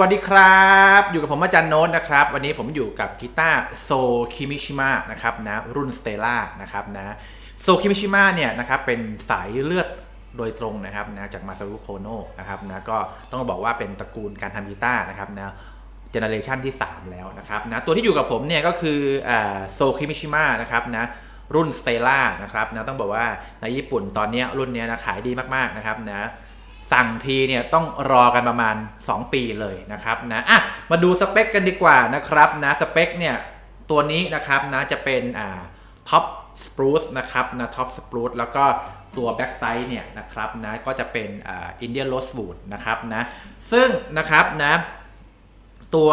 วัสดีครับ อยู่กับผมอาจารย์โน้ตนะครับ วันนี้ผมอยู่กับกีตาร์โซคิมิชิมะนะครับนะรุ่นสเตล่านะครับนะโซคิมิชิมะเนี่ยนะครับเป็นสายเลือดโดยตรงนะครับนะจากมาซารุโคโนะนะครับนะก็ต้องบอกว่าเป็นตระกูลการทำกีตาร์นะครับนะเจเนอเรชันที่ 3 แล้วนะครับนะตัวที่อยู่กับผมเนี่ยก็คือโซคิมิชิมะนะครับนะรุ่นสเตล่านะครับนะต้องบอกว่าในญี่ปุ่นตอนนี้รุ่นเนี้ยนะขายดีมากๆนะครับนะ สั่งทีเนี่ยต้องรอกันประมาณ 2 ปีเลยนะครับนะอะมาดูสเปคกันดีกว่านะครับนะสเปคเนี่ยตัวนี้นะครับนะจะเป็นอ่าท็อปสปรูซนะครับนะท็อปสปรูซแล้วก็ตัวแบ็กไซด์เนี่ยนะครับนะก็จะเป็นอ่าอินเดียโรสบูดนะครับนะซึ่งนะครับนะตัว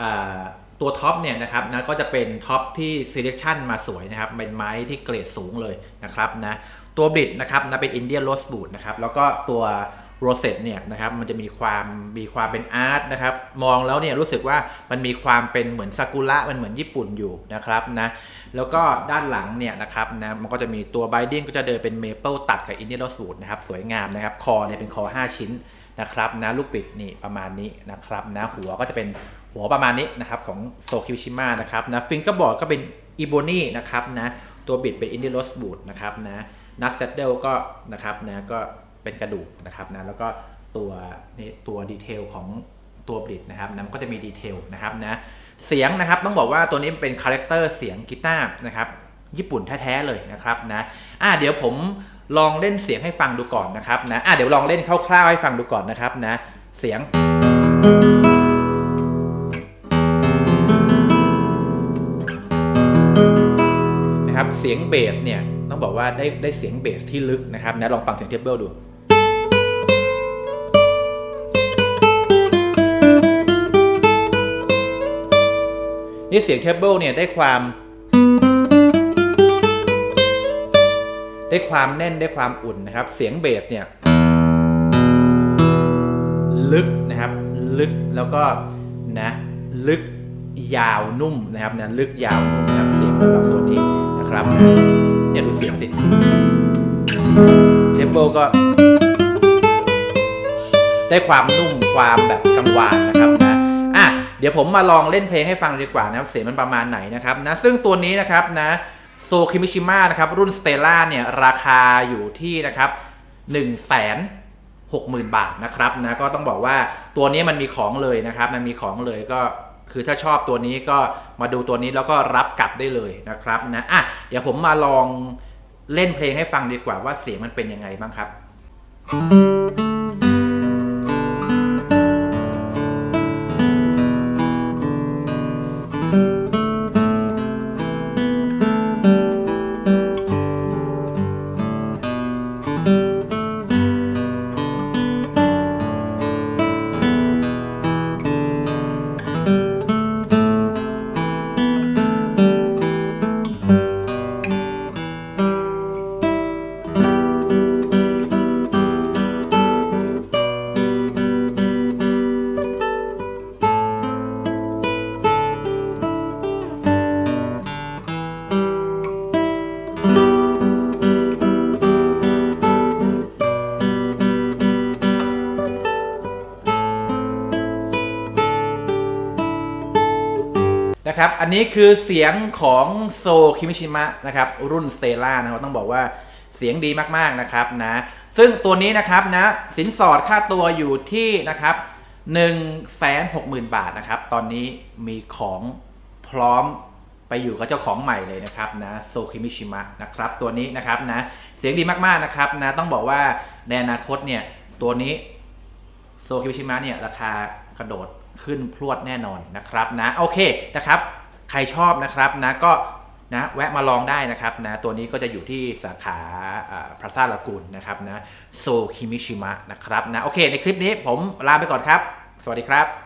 อ่า ตัวท็อปเนี่ยนะครับนะก็จะเป็นท็อปที่ selection มาสวยนะครับ เป็นไม้ที่เกรดสูงเลยนะครับนะตัวบิดนะครับนะเป็นอินเดียโรสบูดนะครับแล้วก็ตัวโรเซตเนี่ยนะครับมันจะมีความมีความเป็นอาร์ตนะครับมองแล้วเนี่ยรู้สึกว่ามันมีความเป็นเหมือนซากุระมันเหมือนญี่ปุ่นอยู่นะครับนะแล้วก็ด้านหลังเนี่ยนะครับนะมันก็จะมีตัวไบดิ้งก็จะเดินเป็นเมเปิลตัดกับอินเดียโรสบูดนะครับสวยงามนะครับคอเนี่ยเป็นคอ 5 ชิ้นนะครับนะลูกปิดนี่ประมาณนี้นะครับนะหัวก็จะเป็น หัวประมาณนี้นะครับของโซคิวชิมะนะครับนะฟิงเกอร์บอร์ดก็เป็นอีโบนี่นะครับนะตัวบิดเป็นอินดียโรสบูดนะครับนะนัทเซตเดลก็นะครับนะก็เป็นกระดูกนะครับนะแล้วก็ตัวนี่ตัวดีเทลของตัวบิดนะครับนะมันก็จะมีดีเทลนะครับนะเสียงนะครับต้องบอกว่าตัวนี้เป็นคาแรคเตอร์เสียงกีตาร์นะครับญี่ปุ่นแท้ๆเลยนะครับนะอะเดี๋ยวผมลองเล่นเสียงให้ฟังดูก่อนนะครับนะอะเดี๋ยวลองเล่นคร่าวๆให้ฟังดูก่อนนะครับนะเสียง นะครับเสียงเบสเนี่ยต้องบอกว่าได้ได้เสียงเบสที่ลึกนะครับนะลองฟังเสียงเทเบิลดูนี่เสียงเทเบิลเนี่ยได้ความ ได้ความแน่นได้ความอุ่นนะครับ เสียงเบสเนี่ยลึกนะครับ ลึกแล้วก็นะลึกยาวนุ่มนะครับนะลึกยาวนุ่มนะครับเสียงสำหรับตัวนี้ นะครับเนี่ยดูเสียงสิเทมโบก็ ได้ความนุ่มความแบบกังวานนะครับนะอะเดี๋ยวผมมาลองเล่นเพลงให้ฟังดีกว่านะครับเสียงมันประมาณไหนนะครับนะซึ่งตัวนี้นะครับนะโซคิมิชิมะนะครับรุ่นสเตล่าเนี่ยราคาอยู่ที่นะครับ1 6 0 0 0 0บาทนะครับนะก็ต้องบอกว่าตัวนี้มันมีของเลยนะครับ มันมีของเลยก็ คือถ้าชอบตัวนี้ก็มาดูตัวนี้แล้วก็รับกลับได้เลยนะครับนะอะเดี๋ยวผมมาลองเล่นเพลงให้ฟังดีกว่าว่าเสียงมันเป็นยังไงบ้างครับ นะครับ อันนี้คือเสียงของโซคิมิชิมะนะครับ รุ่นสเตล่านะครับต้องบอกว่าเสียงดีมากๆนะครับนะ ซึ่งตัวนี้นะครับนะสินสอดค่าตัวอยู่ที่นะครับ1 6 0 0 0 0 บาทนะครับ ตอนนี้มีของพร้อมไปอยู่กับเจ้าของใหม่เลยนะครับนะโซคิมิชิมะนะครับตัวนี้นะครับนะเสียงดีมากๆนะครับนะต้องบอกว่าในอนาคตเนี่ยตัวนี้โซคิวชิมะเนี่ยราคากระโดด ขึ้นพรวดแน่นอนนะครับนะโอเคนะครับ ใครชอบนะครับนะก็นะแวะมาลองได้นะครับนะตัวนี้ก็จะอยู่ที่สาขาพราซาลากูนนะครับนะโซคิมิชิมะนะครับนะโอเคในคลิปนี้ผมลาไปก่อนครับ สวัสดีครับ